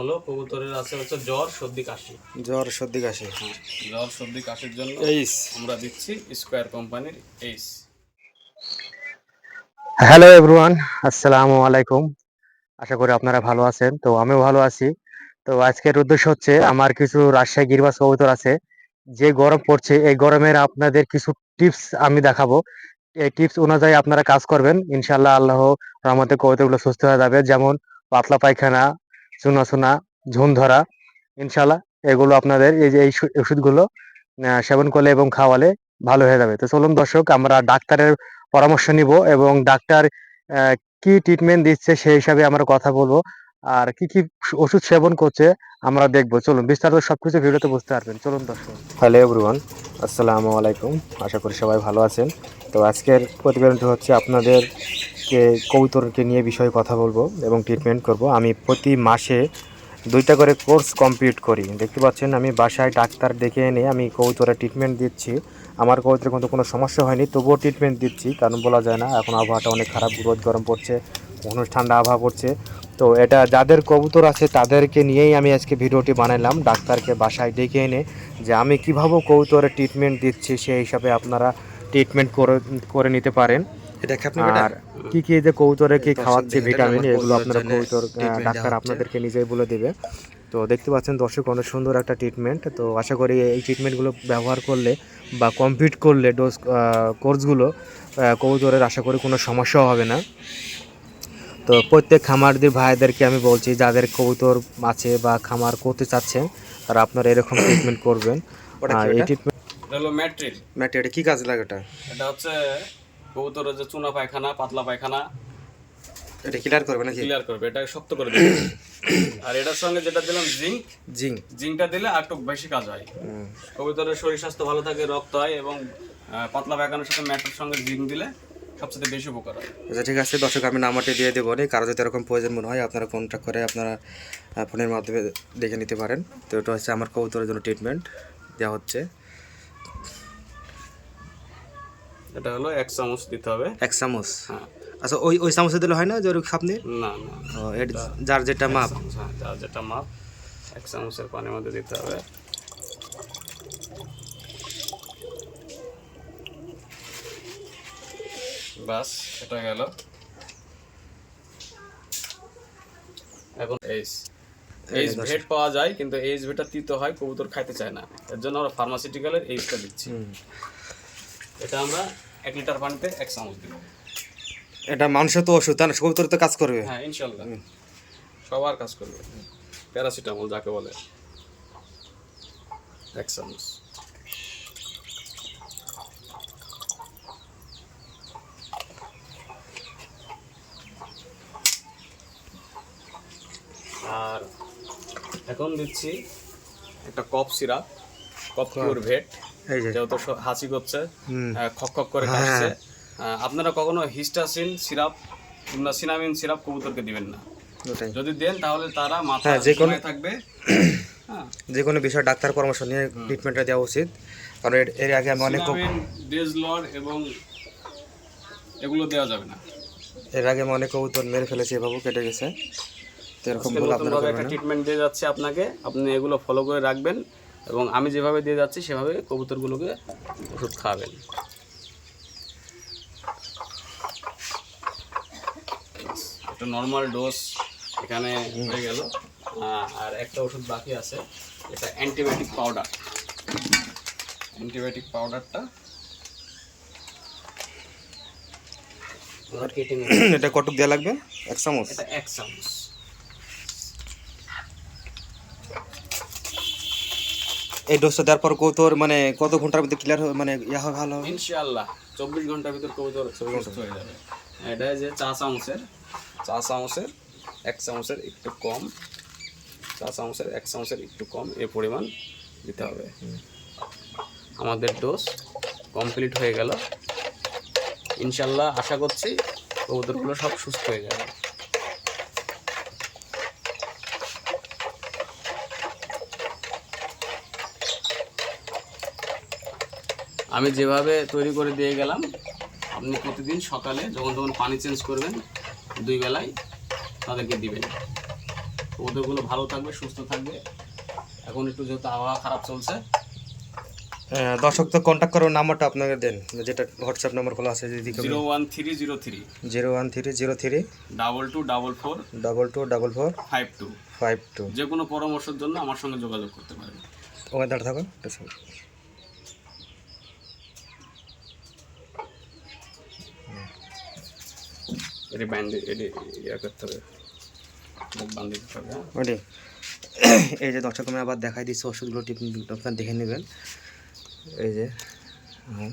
হলো কবুতরের আছে হচ্ছে জ্বর সর্দি কাশি। জ্বর সর্দি কাশি। হ্যাঁ জ্বর সর্দি কাশির জন্য এইস। আমরা দিচ্ছি স্কোয়ার কোম্পানির এইস। হ্যালো এভরিওয়ান আসসালামু আলাইকুম। আশা করি আপনারা ভালো আছেন। তো আমিও ভালো আছি। তো আজকের উদ্দেশ্য হচ্ছে আমার কিছু রাজশাহী গিরবাস কবুতর আছে। যে গরম পড়ছে এই গরমের আপনাদের কিছু টিপস আমি দেখাবো। এই টিপস অনুযায়ী আপনারা কাজ করবেন। ইনশাল্লাহ আল্লাহ রহমতে কবুতরগুলো সুস্থ হয়ে যাবে। যেমন পাতলা পায়খানা চুনা চুনা ঝুন ধরা ইনশাল্লাহ এগুলো আপনাদের এই যে এই ওষুধগুলো সেবন করলে এবং খাওয়ালে ভালো হয়ে যাবে। তো চলুন দর্শক, আমরা ডাক্তারের পরামর্শ নিব এবং ডাক্তার কি ট্রিটমেন্ট দিচ্ছে সেই হিসাবে আমরা কথা বলব। আর কি কি ওষুধ সেবন করছে আমরা দেখব। চলুন বিস্তারিত সবকিছু ভিডিওতে বুঝতে পারবেন। চলুন দর্শক। হ্যালো এভরিওয়ান আসসালামু আলাইকুম। আশা করি সবাই ভালো আছেন। তো আজকের প্রতিবেদনটি হচ্ছে আপনাদেরকে কবুতরকে নিয়ে বিষয়ে কথা বলব এবং ট্রিটমেন্ট করব। আমি প্রতি মাসে দুইটা করে কোর্স কমপ্লিট করি। দেখতে পাচ্ছেন, আমি বাসায় ডাক্তার ডেকে এনে আমি কবুতরের ট্রিটমেন্ট দিচ্ছি। আমার কবুতরের কিন্তু কোনো সমস্যা হয়নি, তবুও ট্রিটমেন্ট দিচ্ছি। কারণ বলা যায় না, এখন আবহাওয়াটা অনেক খারাপ, রোদ, গরম পড়ছে কখনো ঠান্ডা আবহাওয়া পড়ছে। তো এটা যাদের কবুতর আছে, তাদেরকে নিয়েই আমি আজকে ভিডিওটি বানালাম ডাক্তারকে বাসায় ডেকে এনে যে আমি কীভাবে কবুতরের ট্রিটমেন্ট দিচ্ছি, সেই হিসাবে আপনারা ট্রিটমেন্ট করে করে নিতে পারেন। এটা কি আপনি আর কি কি যে কবুতরে কি খাওয়াচ্ছে ভিটামিন এগুলো আপনারা treatment ডাক্তার আপনাদেরকে নিজেই বলে দেবে। তো দেখতে পাচ্ছেন দর্শক অনেক সুন্দর একটা ট্রিটমেন্ট তো আশা করি এই ট্রিটমেন্টগুলো ব্যবহার করলে বা কমপ্লিট করলে ডোজ কোর্সগুলো কবুতরের আশা করি কোনো সমস্যাও হবে না। তো প্রত্যেক খামারদের ভাইদেরকে আমি বলছি যাদের কবুতর আছে বা খামার করতে চাচ্ছেন তারা আপনারা এরকম ট্রিটমেন্ট করবেন। আর এই ট্রিটমেন্ট হলো ম্যাট্রিল। ম্যাট এটা কি কাজ লাগে এটা এটা হচ্ছে কবুতরের যে চুনা পায়খানা পাতলা পায়খানা এটা ক্লিয়ার করবে নাকি? ক্লিয়ার করবে এটা শক্ত করে দেবে। আর এটার সঙ্গে যেটা দিলাম জিঙ্ক জিং জিঙ্কটা দিলে আর একটু বেশি কাজ হয়। কবুতরের শরীর স্বাস্থ্য ভালো থাকে রক্ত হয় এবং পাতলা পায়খানার সাথে ম্যাটের সঙ্গে জিঙ্ক দিলে সবচেয়ে বেশি উপকার হয়। আচ্ছা ঠিক আছে দর্শক আমি নাম্বারটি দিয়ে দেবো। নি কারও যদি এরকম প্রয়োজন মনে হয় আপনারা কন্ট্যাক্ট করে আপনারা ফোনের মাধ্যমে দেখে নিতে পারেন। তো এটা হচ্ছে আমার কবুতরের জন্য ট্রিটমেন্ট দেওয়া হচ্ছে। এটা হলো এক চামচ দিতে হবে। এক চামচ? হ্যাঁ। আচ্ছা ওই ওই চামচে দিলে হয় না যে ওরকম আপনি না না যার যেটা মাপ। হ্যাঁ যার যেটা মাপ এক চামচের পানির মধ্যে দিতে হবে। বাস এটা গেল। এখন এইচ। এইচ ভেট পাওয়া যায় কিন্তু এইচ ভেটটা তিতো হয় কবুতর খাইতে চায় না। এর জন্য আমরা ফার্মাসিউটিক্যালের এইচটা দিচ্ছি। এটা আমরা এক লিটার পানিতে এক চামচ দিব। এটা মানুষের তো ওষুধ না? কবুতর তো কাজ করবে। হ্যাঁ ইনশাল্লাহ সবার কাজ করবে। প্যারাসিটামল যাকে বলে। এক চামচ। আর এখন দিচ্ছি একটা cough syrup cough pure vet. এই যে যেহেতু হাঁচি করছে খক খক করে কাশছে আপনারা কখনো হিস্টাসিন সিরাপ কিংবা সিনামিন সিরাপ কবুতরকে দিবেন না। যদি দেন তাহলে তারা মাথা হ্যাঁ, যে কোনো- থাকবে। হ্যাঁ। যে কোনো বিষয়ে ডাক্তার পরামর্শ নিয়ে ট্রিটমেন্টটা দেওয়া উচিত। কারণ এর- আগে আমি অনেক ডেজলর এবং এগুলো দেওয়া যাবে না। এর আগে আমি অনেক কবুতর মেরে ফেলেছি এভাবে কেটে গেছে। তো এরকম ভুল আপনারা একটা ট্রিটমেন্ট দিয়ে যাচ্ছে আপনাকে। আপনি এগুলো ফলো করে রাখবেন। এবং আমি যেভাবে দিয়ে যাচ্ছি সেভাবে কবুতরগুলোকে ওষুধ খাওয়াবেন একটা নর্মাল ডোজ এখানে হয়ে গেল। আর একটা ওষুধ বাকি আছে এটা অ্যান্টিবায়োটিক পাউডার অ্যান্টিবায়োটিক পাউডারটা এটা কটক দেওয়া লাগবে? এক চামচ? এটা এক চামচ। এই ডোজটা দেওয়ার পর কবুতর মানে কত ঘণ্টার মধ্যে ক্লিয়ার মানে ইয়া হবে ভালো ইনশাআল্লাহ চব্বিশ ঘণ্টার ভিতর কবুতর সুস্থ হয়ে যাবে। এটা যে চা চামচের চা চামচের এক চামচের একটু কম চা চামচের এক চামচের একটু কম এই পরিমাণ দিতে হবে। আমাদের ডোজ কমপ্লিট হয়ে গেল। ইনশাল্লাহ আশা করছি কবুতরগুলো সব সুস্থ হয়ে যাবে। আমি যেভাবে তৈরি করে দিয়ে গেলাম আপনি প্রতিদিন সকালে যখন তখন পানি চেঞ্জ করবেন দুই বেলায় তাদেরকে দিবেন। ওদেরগুলো ভালো থাকবে সুস্থ থাকবে। এখন একটু যেহেতু আবহাওয়া খারাপ চলছে। দর্শক তো কন্ট্যাক্ট করার নাম্বারটা আপনাকে দেন। যেটা হোয়াটসঅ্যাপ নাম্বার খোলা আছে যদি zero one three zero three zero one three zero three double two double four double two double four five two five two যে কোনো পরামর্শের জন্য আমার সঙ্গে যোগাযোগ করতে পারেন। ওখানে দাঁড়া থাকো এটি ব্যান্ড এটি ইয়ে করতে হবে বান্ধ দিতে হবে হ্যাঁ? ওটি এই যে দর্শক আমি আবার দেখাই দিচ্ছি ওষুধগুলো টিপ আপনার দেখে নেবেন এই যে হুম।